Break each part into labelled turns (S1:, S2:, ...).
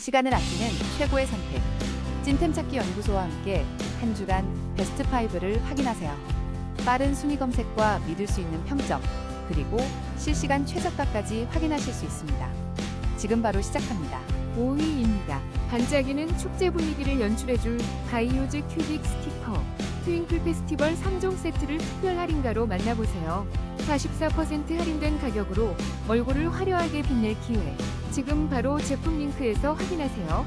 S1: 시간을 아끼는 최고의 선택. 찐템 찾기 연구소와 함께 한 주간 베스트 5를 확인하세요. 빠른 순위 검색과 믿을 수 있는 평점, 그리고 실시간 최저가까지 확인하실 수 있습니다. 지금 바로 시작합니다.
S2: 5위입니다. 반짝이는 축제 분위기를 연출해줄 바이오즈 큐빅 스티커 트윙클 페스티벌 3종 세트를 특별 할인가로 만나보세요. 44% 할인된 가격으로 얼굴을 화려하게 빛낼 기회. 지금 바로 제품 링크에서 확인하세요.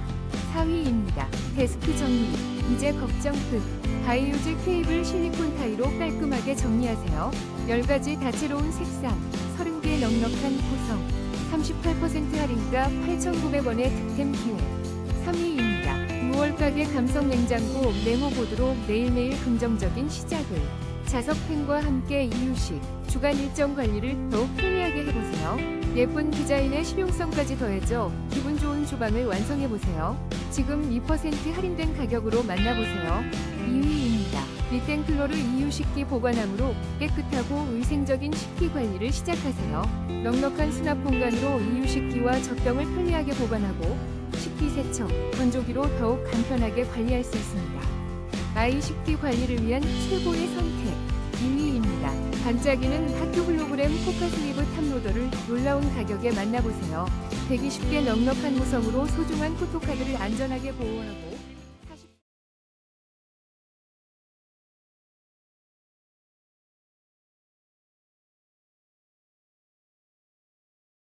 S2: 4위입니다. 데스크 정리. 이제 걱정 끝. 바이오즈 케이블 실리콘 타이로 깔끔하게 정리하세요. 10가지 다채로운 색상, 30개 넉넉한 구성. 38% 할인가 8,900원의 득템 기회. 3위입니다. 6월 가게 감성 냉장고 네모 보드로 매일매일 긍정적인 시작을. 자석펜과 함께 이유식, 주간 일정 관리를 더욱 편리하게 해보세요. 예쁜 디자인에 실용성까지 더해져 기분 좋은 주방을 완성해보세요. 지금 2% 할인된 가격으로 만나보세요. 2위입니다. 리땡클로르 이유 식기 보관함으로 깨끗하고 위생적인 식기 관리를 시작하세요. 넉넉한 수납 공간으로 이유 식기와 젖병을 편리하게 보관하고 식기 세척, 건조기로 더욱 간편하게 관리할 수 있습니다. 아이 식기 관리를 위한 최고의 선택 2위입니다. 반짝이는 학교 홀로그램 포카 슬리브 탑로더를 놀라운 가격에 만나보세요. 120개 넉넉한 구성으로 소중한 포토카드를 안전하게 보호하고